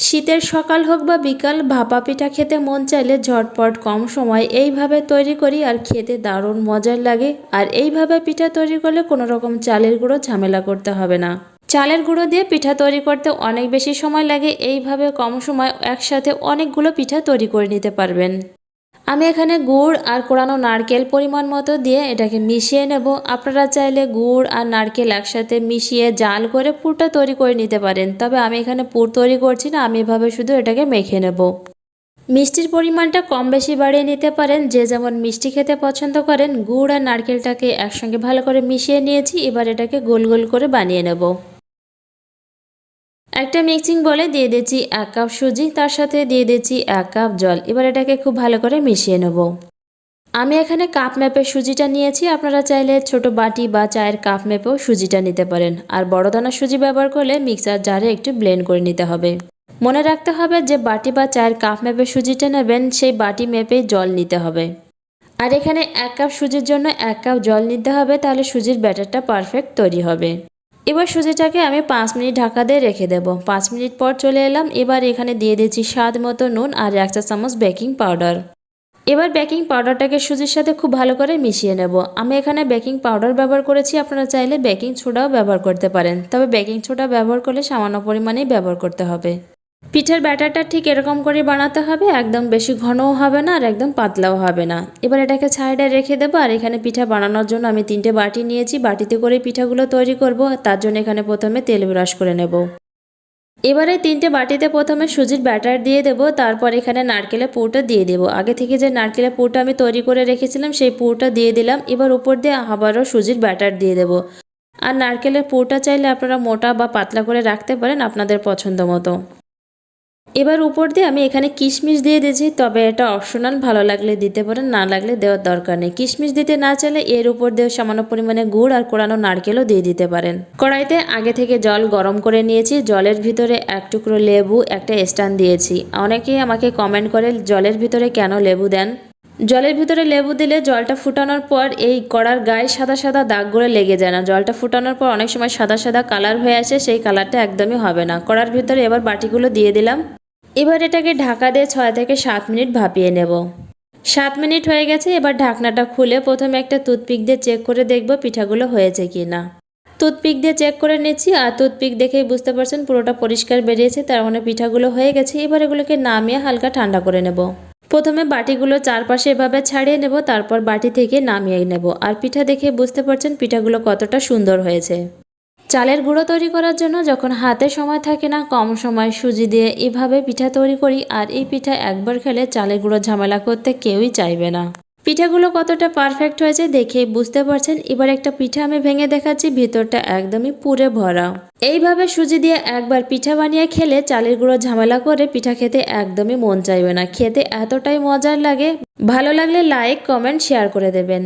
শীতের সকাল হোক বা বিকাল, ভাপা পিঠা খেতে মন চাইলে ঝটপট কম সময় এইভাবে তৈরি করি আর খেতে দারুণ মজার লাগে। আর এইভাবে পিঠা তৈরি করলে কোনো রকম চালের গুঁড়ো ঝামেলা করতে হবে না। চালের গুঁড়ো দিয়ে পিঠা তৈরি করতে অনেক বেশি সময় লাগে। এইভাবে কম সময় একসাথে অনেকগুলো পিঠা তৈরি করে নিতে পারবেন। আমি এখানে গুড় আর কোরানো নারকেল পরিমাণ মতো দিয়ে এটাকে মিশিয়ে নেব। আপনারা চাইলে গুড় আর নারকেল একসাথে মিশিয়ে জাল করে পুরটা তৈরি করে নিতে পারেন। তবে আমি এখানে পুর তৈরি করছি না, আমি এভাবে শুধু এটাকে মেখে নেব। মিষ্টির পরিমাণটা কম বেশি বাড়িয়ে নিতে পারেন। যে যেমন মিষ্টি খেতে পছন্দ করেন, গুড় আর নারকেলটাকে একসঙ্গে ভালো করে মিশিয়ে নিয়েছি, এবার এটাকে গোল গোল করে বানিয়ে নেব। একটা মিক্সিং বলে দিয়ে দিচ্ছি এক কাপ সুজি, তার সাথে দিয়ে দিচ্ছি এক কাপ জল। এবার এটাকে খুব ভালো করে মিশিয়ে নেব। আমি এখানে কাপ ম্যাপের সুজিটা নিয়েছি। আপনারা চাইলে ছোট বাটি বা চায়ের কাপ ম্যাপেও সুজিটা নিতে পারেন। আর বড় দানা সুজি ব্যবহার করলে মিক্সার জারে একটু ব্লেন্ড করে নিতে হবে। মনে রাখতে হবে যে বাটি বা চায়ের কাপ ম্যাপের সুজিটা নেবেন, সেই বাটি মেপেই জল নিতে হবে। আর এখানে এক কাপ সুজির জন্য এক কাপ জল নিতে হবে, তাহলে সুজির ব্যাটারটা পারফেক্ট তৈরি হবে। এবার সুজিটাকে আমি পাঁচ মিনিট ঢাকা দিয়ে রেখে দেব। পাঁচ মিনিট পর চলে এলাম, এবার এখানে দিয়ে দিচ্ছি স্বাদ মতো নুন আর এক চা চামচ বেকিং পাউডার। এবার বেকিং পাউডারটাকে সুজির সাথে খুব ভালো করে মিশিয়ে নেব। আমি এখানে বেকিং পাউডার ব্যবহার করেছি, আপনারা চাইলে বেকিং ছোটাও ব্যবহার করতে পারেন। তবে বেকিং ছোটা ব্যবহার করলে সামান্য পরিমাণেই ব্যবহার করতে হবে। পিঠের ব্যাটারটা ঠিক এরকম করে বানাতে হবে, একদম বেশি ঘনও হবে না আর একদম পাতলাও হবে না। এবার এটাকে সাইডে রেখে দেবো, আর এখানে পিঠা বানানোর জন্য আমি তিনটে বাটি নিয়েছি, বাটিতে করে পিঠাগুলো তৈরি করব তার জন্য এখানে প্রথমে তেল ব্রাশ করে নেব। এবারে তিনটে বাটিতে প্রথমে সুজির ব্যাটার দিয়ে দেব, তারপর এখানে নারকেলের পুরটা দিয়ে দেব। আগে থেকে যে নারকেলের পুরটা আমি তৈরি করে রেখেছিলাম, সেই পুরটা দিয়ে দিলাম। এবার উপর দিয়ে আবারও সুজির ব্যাটার দিয়ে দেব। আর নারকেলের পুরটা চাইলে আপনারা মোটা বা পাতলা করে রাখতে পারেন আপনাদের পছন্দ মতো। এবার উপর দিয়ে আমি এখানে কিশমিশ দিয়ে দিয়েছি, তবে এটা অপশনাল ভালো লাগলে দিতে পারেন, না লাগলে দেওয়ার দরকার নেই। কিশমিশ দিতে না চাইলে এর উপর দিয়ে সামান্য পরিমাণে গুড় আর কোরানো নারকেলও দিয়ে দিতে পারেন। কড়াইতে আগে থেকে জল গরম করে নিয়েছি, জলের ভিতরে এক টুকরো লেবু, একটা স্ট্যান্ড দিয়েছি। অনেকেই আমাকে কমেন্ট করে, জলের ভিতরে কেন লেবু দেন? জলের ভিতরে লেবু দিলে জলটা ফুটানোর পর এই কড়ার গায়ে সাদা সাদা দাগগুলো লেগে যায় না। জলটা ফুটানোর পর অনেক সময় সাদা সাদা কালার হয়ে আসে, সেই কালারটা একদমই হবে না। কড়ার ভিতরে এবার বাটিগুলো দিয়ে দিলাম। এবার এটাকে ঢাকা দিয়ে ছয় থেকে সাত মিনিট ভাপিয়ে নেব। সাত মিনিট হয়ে গেছে, এবার ঢাকনাটা খুলে প্রথমে একটা টুথপিক দিয়ে চেক করে দেখব পিঠাগুলো হয়েছে কি না টুথপিক দিয়ে চেক করে নিচ্ছি, আর টুথপিক দেখেই বুঝতে পারছেন পুরোটা পরিষ্কার বেরিয়েছে, তার মানে পিঠাগুলো হয়ে গেছে। এবার এগুলোকে নামিয়ে হালকা ঠান্ডা করে নেব। প্রথমে বাটিগুলো চারপাশে এভাবে ছাড়িয়ে নেব, তারপর বাটি থেকে নামিয়ে নেব। আর পিঠা দেখে বুঝতে পারছেন পিঠাগুলো কতটা সুন্দর হয়েছে। চালের গুঁড়ো তৈরি করার জন্য যখন হাতে সময় থাকে না, কম সময় সুজি দিয়ে এভাবে পিঠা তৈরি করি। আর এই পিঠা একবার খেলে চালের গুঁড়ো ঝামেলা করতে কেউই চাইবে না। পিঠাগুলো কতটা পারফেক্ট হয়েছে দেখেই বুঝতে পারছেন। এবার একটা পিঠা আমি ভেঙে দেখাচ্ছি, ভিতরটা একদমই পুরে ভরা। এইভাবে সুজি দিয়ে একবার পিঠা বানিয়ে খেলে চালের গুঁড়ো ঝামেলা করে পিঠা খেতে একদমই মন চাইবে না। খেতে এতটাই মজার লাগে। ভালো লাগলে লাইক কমেন্ট শেয়ার করে দেবেন।